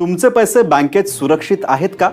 तुमचे पैसे बँकेत सुरक्षित आहेत का?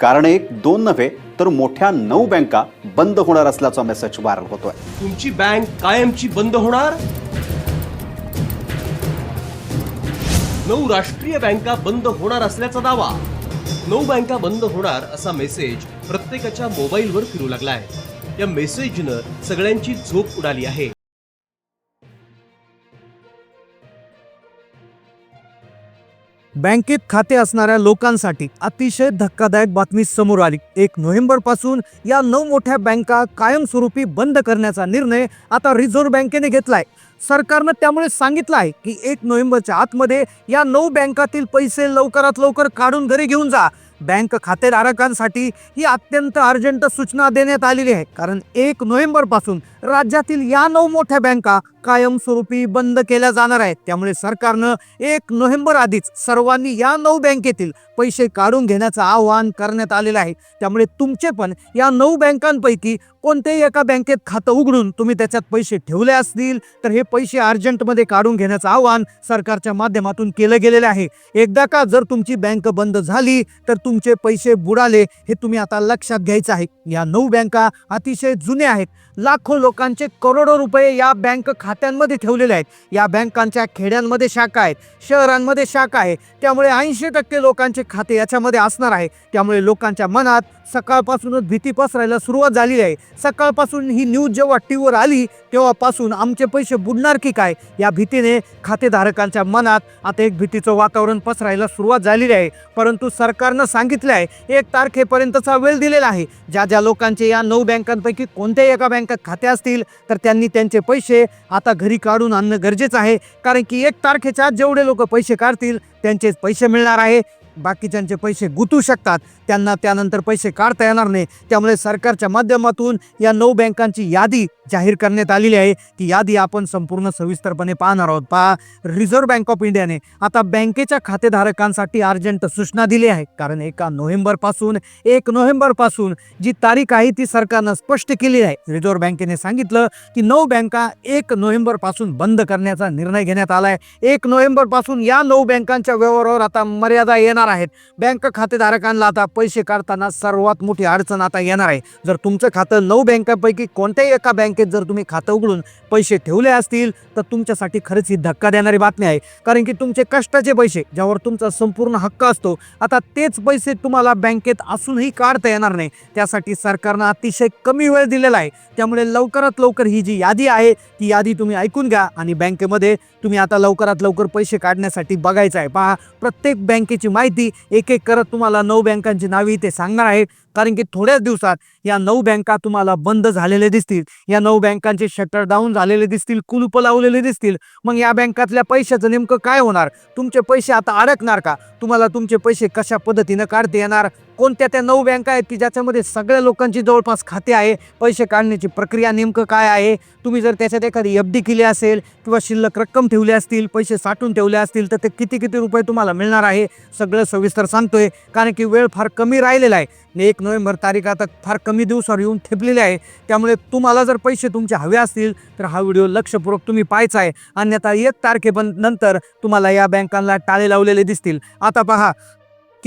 कारण एक दोन नव्हे तर मोठ्या नऊ बँका बंद होणार असल्याचा मेसेज व्हायरल होतोय. तुमची बँक कायमची बंद होणार? नऊ राष्ट्रीय बँका बंद होणार असल्याचा दावा. नऊ बँका बंद होणार असा मेसेज प्रत्येकाच्या मोबाईलवर फिरू लागला आहे या मेसेजनं सगळ्यांची झोप उडाली आहे. बँकेत खाते असणाऱ्या लोकांसाठी अतिशय धक्कादायक बातमी समोर आली. एक नोव्हेंबरपासून या नऊ मोठ्या बँका कायमस्वरूपी बंद करण्याचा निर्णय आता रिझर्व्ह बँकेने घेतलाय. सरकारनं त्यामुळे सांगितलं आहे की एक नोव्हेंबरच्या आतमध्ये या नऊ बँकातील पैसे लवकरात लवकर काढून घरी घेऊन जा. बँक खातेधारकांसाठी ही अत्यंत अर्जंट सूचना देण्यात आलेली आहे. कारण एक नोव्हेंबरपासून राज्यातील या नऊ मोठ्या बँका कायमस्वरूपी बंद केल्या जाणार आहेत. त्यामुळे सरकारनं एक नोव्हेंबर आधीच सर्वांनी या नऊ बँकेतील पैसे काढून घेण्याचं आवाहन करण्यात आलेलं आहे. त्यामुळे तुमचे पण या नऊ बँकांपैकी कोणत्याही एका बँकेत खातं उघडून तुम्ही त्याच्यात पैसे ठेवले असतील तर हे पैसे अर्जंटमध्ये काढून घेण्याचं आवाहन सरकारच्या माध्यमातून केलं गेलेलं आहे. एकदा का जर तुमची बँक बंद झाली तर तुमचे पैसे बुडाले हे तुम्ही आता लक्षात घ्यायचं आहे. या नऊ बँका अतिशय जुन्या आहेत. लाखो लोकांचे करोडो रुपये या बँक खात्यांमध्ये ठेवलेले आहेत. या बँकांच्या खेड्यांमध्ये शाखा आहेत. शहरांमध्ये शाखा आहे. त्यामुळे ऐंशी टक्के लोकांचे खाते याच्यामध्ये असणार आहे. त्यामुळे लोकांच्या मनात सकाळपासूनच भीती पसरायला सुरुवात झालेली आहे. सकाळपासून ही न्यूज जेव्हा टी व्हीवर आली तेव्हापासून आमचे पैसे बुडणार की काय? या भीतीने खातेधारकांच्या मनात आता एक भीतीचं वातावरण पसरायला सुरुवात झालेली आहे. परंतु सरकारनं सांगितलं आहे एक तारखेपर्यंतचा वेळ दिलेला आहे. ज्या ज्या लोकांचे या नऊ बँकांपैकी कोणत्याही एका बँक बँकेत खाते असतील तर त्यांनी त्यांचे पैसे आता घरी काढून आणणं गरजेचं आहे. कारण की एक तारखेच्या जेवढे लोक पैसे काढतील त्यांचे पैसे मिळणार आहे. बाकीच्यांचे पैसे गुतू शकतात. त्यांना त्यानंतर पैसे काढता येणार नाही. त्यामुळे सरकारच्या माध्यमातून या नऊ बँकांची यादी जाहीर करण्यात आलेली आहे. ती यादी आपण संपूर्ण सविस्तरपणे पाहणार आहोत. पहा रिझर्व्ह बँक ऑफ इंडियाने आता बँकेच्या खातेधारकांसाठी अर्जंट सूचना दिली आहे. कारण एका नोव्हेंबरपासून एक नोव्हेंबरपासून जी तारीख आहे ती सरकारनं स्पष्ट केली आहे. रिझर्व्ह बँकेने सांगितलं की नऊ बँका एक नोव्हेंबरपासून बंद करण्याचा निर्णय घेण्यात आला आहे. एक नोव्हेंबरपासून या नऊ बँकांच्या व्यवहारावर आता मर्यादा येणार आहेत. बँक खातेधारकांना आता पैसे काढताना सर्वात मोठी अडचण आता येणार आहे. जर तुमचं खातं नऊ बँकांपैकी कोणत्याही एका बँकेत जर तुम्ही खातं उघडून पैसे ठेवले असतील तर तुमच्यासाठी खरंच ही धक्का देणारी बातमी आहे. कारण की तुमचे कष्टाचे पैसे ज्यावर तुमचा संपूर्ण हक्क असतो आता तेच पैसे तुम्हाला बँकेत असूनही काढता येणार नाही. त्यासाठी सरकारनं अतिशय कमी वेळ दिलेला आहे. त्यामुळे लवकरात लवकर ही जी यादी आहे ती यादी तुम्ही ऐकून घ्या आणि बँकेमध्ये तुम्ही आता लवकरात लवकर पैसे काढण्यासाठी बघायचं आहे. पहा प्रत्येक बँकेची माहिती एक एक करत तुम्हाला नऊ बँकांची नावे इथे सांगणार आहे कारण की थोड्याच दिवसात या नऊ बँका तुम्हाला बंद झालेले दिसतील. या नऊ बँकांचे शटर डाऊन झालेले दिसतील कुलूप लावलेले दिसतील. मग या बँकातल्या पैशाचं नेमकं काय होणार? तुमचे पैसे आता अडकणार का? तुम्हाला तुमचे पैसे कशा पद्धतीनं काढता येणार? कोणत्या त्या नऊ बँका आहेत की ज्याच्यामध्ये सगळ्या लोकांची जवळपास खाते आहे? पैसे काढण्याची प्रक्रिया नेमकं काय आहे? तुम्ही जर त्याच्यात एखादी एफ डी केली असेल किंवा शिल्लक रक्कम ठेवली असतील पैसे साठवून ठेवले असतील तर ते किती किती रुपये तुम्हाला मिळणार आहे? सगळं सविस्तर सांगतोय. कारण की वेळ फार कमी राहिलेला आहे. एक नोव्हेंबर तारीख आता फार कमी दिवसावर येऊन ठेपलेली आहे. त्यामुळे तुम्हाला जर पैसे तुमचे हवे असतील तर हा व्हिडिओ लक्षपूर्वक तुम्ही पाहायचा आहे. अन्यथा एक तारखेपर्यंत नंतर तुम्हाला या बँकांना टाळे लावलेले दिसतील. आता पहा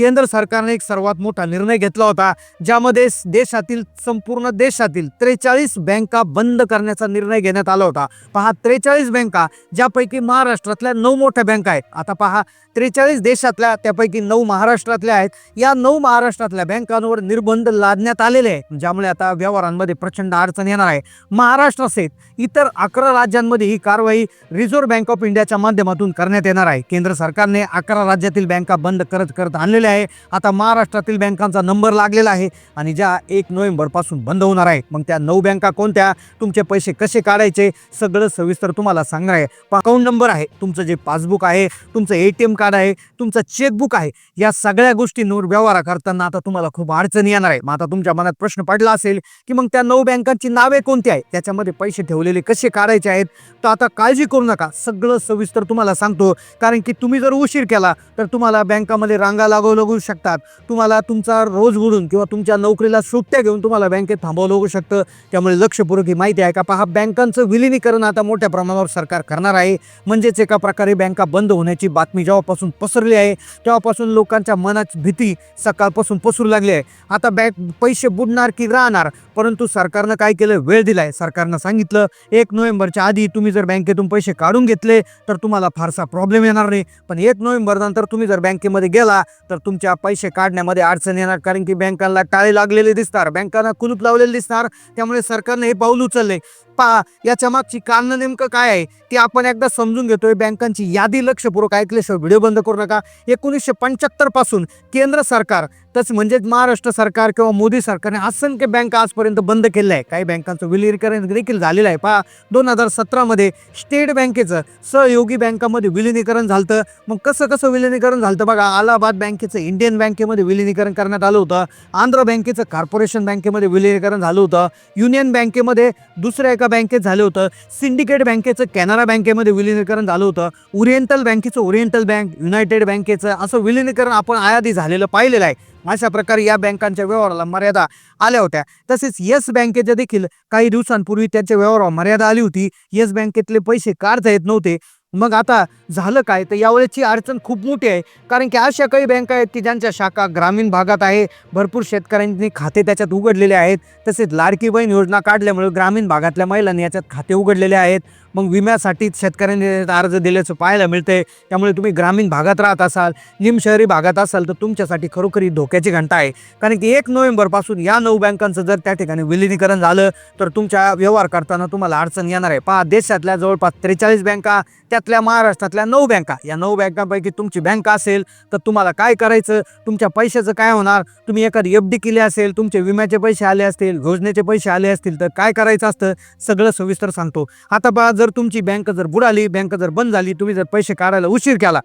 केंद्र सरकारने एक सर्वात मोठा निर्णय घेतला होता ज्यामध्ये देशातील संपूर्ण देशातील त्रेचाळीस बँका बंद करण्याचा निर्णय घेण्यात आला होता. पहा त्रेचाळीस बँका ज्यापैकी महाराष्ट्रातल्या नऊ मोठ्या बँका आहेत. आता पहा त्रेचाळीस देशातल्या त्यापैकी नऊ महाराष्ट्रातल्या आहेत. या नऊ महाराष्ट्रातल्या बँकांवर निर्बंध लादण्यात आलेले आहे ज्यामुळे आता व्यवहारांमध्ये प्रचंड अडचण येणार आहे. महाराष्ट्रासहित इतर अकरा राज्यांमध्ये ही कारवाई रिझर्व्ह बँक ऑफ इंडियाच्या माध्यमातून करण्यात येणार आहे. केंद्र सरकारने अकरा राज्यातील बँका बंद करत करत आणलेल्या आहे. आता महाराष्ट्रातील बँकांचा नंबर लागलेला आहे आणि ज्या एक नोव्हेंबरपासून बंद होणार आहे. मग त्या नऊ बँका कोणत्या? तुमचे पैसे कसे काढायचे? सगळं सविस्तर तुम्हाला सांगणार आहे. अकाउंट नंबर आहे. तुमचं जे पासबुक आहे तुमचं ए टी एम कार्ड आहे तुमचं चेकबुक आहे. या सगळ्या गोष्टींवर व्यवहार करताना आता तुम्हाला खूप अडचणी येणार आहे. मग आता तुमच्या मनात प्रश्न पडला असेल की मग त्या नऊ बँकांची नावे कोणती आहे त्याच्यामध्ये पैसे ठेवलेले कसे काढायचे आहेत? तर आता काळजी करू नका. सगळं सविस्तर तुम्हाला सांगतो. कारण की तुम्ही जर उशीर केला तर तुम्हाला बँकामध्ये रांगा लागू थांबवलं शकतात. तुम्हाला तुमचा रोज बुडून किंवा तुमच्या नोकरीला सुट्ट्या घेऊन तुम्हाला बँकेत थांबवलं लागू शकतं. त्यामुळे लक्षपूर्वक ही माहिती आहे का पहा बँकांचं विलिनीकरण आता मोठ्या प्रमाणावर सरकार करणार आहे. म्हणजेच एका प्रकारे बँका बंद होण्याची बातमी जेव्हापासून पसरली आहे तेव्हापासून लोकांच्या मनात भीती सकाळपासून पसरू लागली आहे. आता बँक पैसे बुडणार की राहणार? परंतु सरकारनं काय केलं? वेळ दिलाय. सरकारनं सांगितलं एक नोव्हेंबरच्या आधी तुम्ही जर बँकेतून पैसे काढून घेतले तर तुम्हाला फारसा प्रॉब्लेम येणार नाही. पण एक नोव्हेंबर नंतर तुम्ही जर बँकेमध्ये गेला तर तुमच्या पैसे काढण्यामध्ये अडचण येणार कारण की बँकांना टाळे लागलेले दिसणार बँकांना कुलूप लावलेले दिसणार त्यामुळे सरकारने हे पाऊल उचलले. पा याच्या मागची कारणं नेमकं काय आहे ती आपण एकदा समजून घेतोय. बँकांची यादी लक्षपूर्वक ऐकल्याशिवाय व्हिडिओ बंद करू नका. एकोणीसशे पंच्याहत्तरपासून केंद्र सरकार तसं म्हणजेच महाराष्ट्र सरकार किंवा मोदी सरकारने असंख्य बँका आजपर्यंत बंद केल्या आहे काही बँकांचं विलीनीकरण देखील झालेलं आहे. पहा दोन हजार सतरामध्ये स्टेट बँकेचं सहयोगी बँकामध्ये विलिनीकरण झालं मग कसं कसं विलिनीकरण झालं बघा अलाहाबाद बँकेचं इंडियन बँकेमध्ये विलिनीकरण करण्यात आलं होतं. आंध्र बँकेचं कॉर्पोरेशन बँकेमध्ये विलिनीकरण झालं होतं. युनियन बँकेमध्ये दुसऱ्या एका बँकेत झालं होतं. सिंडिकेट बँकेचं कॅनरा बँकेमध्ये विलिनीकरण झालं होतं. ओरिएंटल बँकेचं ओरिएंटल बँक युनायटेड बँकेचं असं विलिनीकरण आपण आयादी झालेलं पाहिलेलं आहे. अशा प्रकारे या बँकांच्या व्यवहाराला मर्यादा आल्या होत्या. तसेच येस बँकेच्या देखील काही दिवसांपूर्वी त्याच्या व्यवहारावर मर्यादा आली होती. येस बँकेतले पैसे काढता येत नव्हते. मग आता झालं काय? तर यावेळेची अडचण खूप मोठी आहे. कारण की अशा काही बँका आहेत की ज्यांच्या शाखा ग्रामीण भागात आहे. भरपूर शेतकऱ्यांनी खाते त्याच्यात उघडलेले आहेत. तसेच लाडकी बहीण योजना काढल्यामुळे ग्रामीण भागातल्या महिलांनी याच्यात खाते उघडलेले आहेत. मग विम्यासाठी शेतकऱ्यांनी अर्ज दिल्याचं पाहायला मिळते त्यामुळे तुम्ही ग्रामीण भागात राहत असाल निमशहरी भागात असाल तर तुमच्यासाठी खरोखर ही धोक्याची घंटा आहे. कारण की एक नोव्हेंबरपासून या नऊ बँकांचं जर त्या ठिकाणी विलिनीकरण झालं तर तुमच्या व्यवहार करताना तुम्हाला अडचण येणार आहे. पहा देशातल्या जवळपास त्रेचाळीस बँका त्या त्यातल्या महाराष्ट्रातल्या नऊ बँका. या नऊ बँकांपैकी तुमची बँक असेल तर तुम्हाला काय करायचं? तुमच्या पैशाचं काय होणार? तुम्ही एखादी एफ डी केली असेल तुमचे विम्याचे पैसे आले असतील योजनेचे पैसे आले असतील तर काय करायचं असतं? सगळं सविस्तर सांगतो. आता पहा जर तुमची बँक जर बुडाली बँक जर बंद झाली तुम्ही जर पैसे काढायला उशीर केला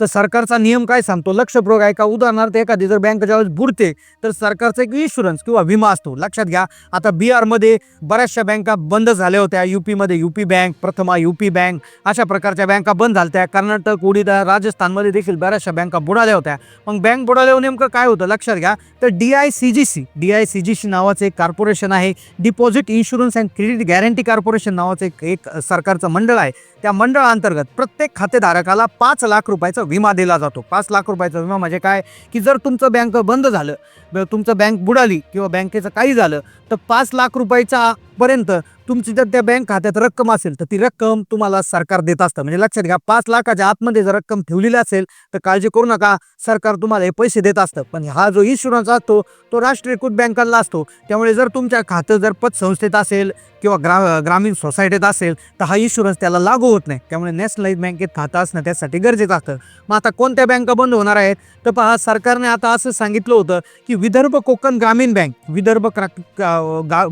तर सरकारचा नियम काय सांगतो? लक्षपूर्वक ऐका उदाहरणार्थ एखादी जर बँक ज्यावेळेस बुडते तर सरकारचा एक इन्शुरन्स किंवा विमा असतो. लक्षात घ्या. आता बिहारमध्ये बऱ्याचशा बँका बंद झाल्या होत्या. युपीमध्ये UP bank Prathama UP bank अशा प्रकारच्या बँका बंद झाल्या कर्नाटक ओडिशा राजस्थानमध्ये देखील बऱ्याचशा बँका बुडाल्या होत्या. मग बँक बुडाल्यावर नेमकं काय होतं? लक्षात घ्या. तर D I C G C D I C G C नावाचं एक कॉर्पोरेशन आहे. Deposit insurance and credit guarantee corporation नावाचं एक एक सरकारचं मंडळ आहे. त्या मंडळाअंतर्गत प्रत्येक खातेधारकाला पाच लाख रुपये रुपयाचा विमा दिला जातो. पाच लाख रुपयाचा विमा म्हणजे काय? की जर तुमचं बँक बंद झालं तुमचं बँक बुडाली किंवा बँकेचं काही झालं तर पाच लाख रुपयाच्या पर्यंत तुमची जर त्या बँक खात्यात रक्कम असेल तर ती रक्कम तुम्हाला सरकार देत असतं. म्हणजे लक्षात घ्या पाच लाखाच्या आतमध्ये जर रक्कम ठेवलेली असेल तर काळजी करू नका. सरकार तुम्हाला हे पैसे देत असतं. पण हा जो इन्शुरन्स असतो तो राष्ट्रीयकृत बँकांना असतो. त्यामुळे जर तुमच्या खातं जर पतसंस्थेत असेल किंवा ग्रा ग्रामीण सोसायटीत असेल तर हा इन्शुरन्स त्याला लागू होत नाही. त्यामुळे नॅशनलाइज बँकेत खातं असणं त्यासाठी गरजेचं असतं. मग आता कोणत्या बँका बंद होणार आहेत? तर पहा सरकारने आता असं सांगितलं होतं की विदर्भ कोकण ग्रामीण बँक विदर्भ क्रा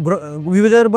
ग्र- विदर्भ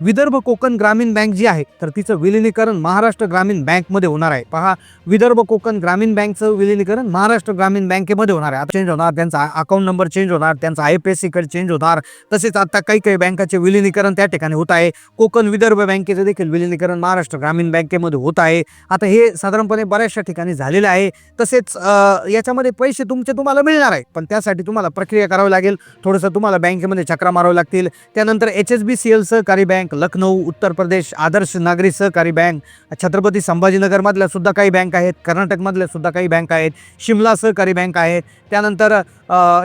विदर्भ कोकण ग्रामीण बँक जी आहे तर तिचं विलिनीकरण महाराष्ट्र ग्रामीण बँकमध्ये होणार आहे. पहा विदर्भ कोकण ग्रामीण बँकचं विलिनीकरण महाराष्ट्र ग्रामीण बँकेमध्ये होणार आहे. आता चेंज होणार त्यांचा अकाउंट नंबर चेंज होणार त्यांचा I P S C change होणार. तसेच आता काही काही बँकाचे विलिनीकरण त्या ठिकाणी होत आहे. कोकण विदर्भ बँकेचं देखील विलिनीकरण महाराष्ट्र ग्रामीण बँकेमध्ये होत आहे. आता हे साधारणपणे बऱ्याचशा ठिकाणी झालेलं आहे. तसेच याच्यामध्ये पैसे तुमचे तुम्हाला मिळणार आहे. पण त्यासाठी तुम्हाला प्रक्रिया करावी लागेल. थोडंसं तुम्हाला बँकेमध्ये चक्रा मारावं लागतील. त्यानंतर H S B C L सहकारी बँक लखनौ उत्तर प्रदेश आदर्श नागरी सहकारी बँक छत्रपती संभाजीनगरमधल्या सुद्धा काही बँक आहेत कर्नाटकमधल्या सुद्धा काही बँक आहेत शिमला सहकारी बँक आहेत त्यानंतर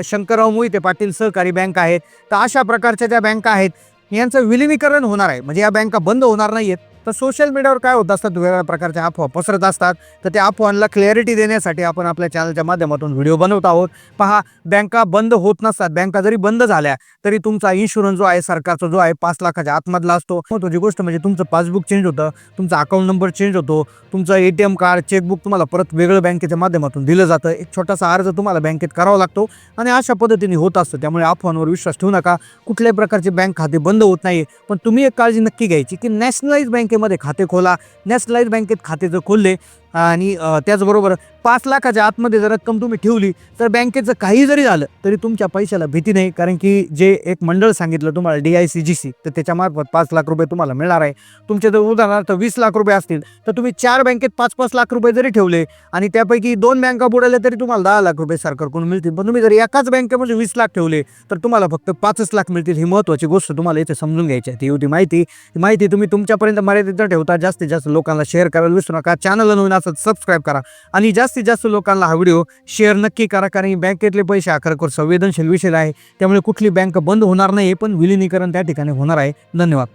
शंकरराव मोहिते पाटील सहकारी बँक आहेत. तर अशा प्रकारच्या ज्या बँका आहेत यांचं विलिनीकरण होणार आहे. म्हणजे या बँका बंद होणार नाही आहेत तर सोशल मीडियावर काय होत असतात? वेगवेगळ्या प्रकारच्या अफवा पसरत असतात. तर त्या अफवांना क्लॅरिटी देण्यासाठी आपण आपल्या चॅनलच्या माध्यमातून व्हिडिओ बनवत आहोत. पहा बँका बंद होत नसतात. बँका जरी बंद झाल्या तरी तुमचा इन्शुरन्स जो आहे सरकारचा जो आहे पाच लाखाच्या आतमधला असतो. महत्त्वाची गोष्ट म्हणजे तुमचं पासबुक चेंज होतं तुमचा अकाउंट नंबर चेंज होतो तुमचं A T M card chequebook तुम्हाला परत वेगळं बँकेच्या माध्यमातून दिलं जातं. एक छोटासा अर्ज तुम्हाला बँकेत करावा लागतो आणि अशा पद्धतीने होत असतं. त्यामुळे अफवांवर विश्वास ठेवू नका. कुठल्याही प्रकारचे बँक खाते बंद होत नाही पण तुम्ही एक काळजी नक्की घ्यायची की नॅशनलाइज बँकेमध्ये खाते खोला. नॅशनलाइज बँकेत खाते जर खोलले आणि त्याचबरोबर पाच लाखाच्या आतमध्ये जर रक्कम तुम्ही ठेवली तर बँकेचं काही जरी झालं तरी तुमच्या पैशाला भीती नाही. कारण की जे एक मंडळ सांगितलं तुम्हाला D I C G C तर त्याच्यामार्फत पाच लाख रुपये तुम्हाला मिळणार आहे. तुमचे जर उदाहरणार्थ वीस लाख रुपये असतील तर तुम्ही चार बँकेत पाच पाच लाख रुपये जरी ठेवले आणि त्यापैकी दोन बँका बुडाल्या तरी तुम्हाला दहा लाख रुपये सरकारकडून मिळतील. पण तुम्ही जर एकाच बँकेमध्ये वीस लाख ठेवले तर तुम्हाला फक्त पाचच लाख मिळतील. ही महत्त्वाची गोष्ट तुम्हाला इथे समजून घ्यायची आहे. ती होती माहिती. माहिती तुम्ही तुमच्यापर्यंत मर्यादित न ठेवता जास्तीत जास्त लोकांना शेअर करायला विसरू नका. चॅनलला नवीन असं सबस्क्राईब करा. आणि जास्त जास्तीत जास्त लोकांना हा व्हिडिओ शेअर नक्की करा कारण ही बँकेतले पैसे खरोखर संवेदनशील विषय आहे. त्यामुळे कुठली बँक बंद होणार नाही पण विलिनीकरण त्या ठिकाणी होणार आहे. धन्यवाद.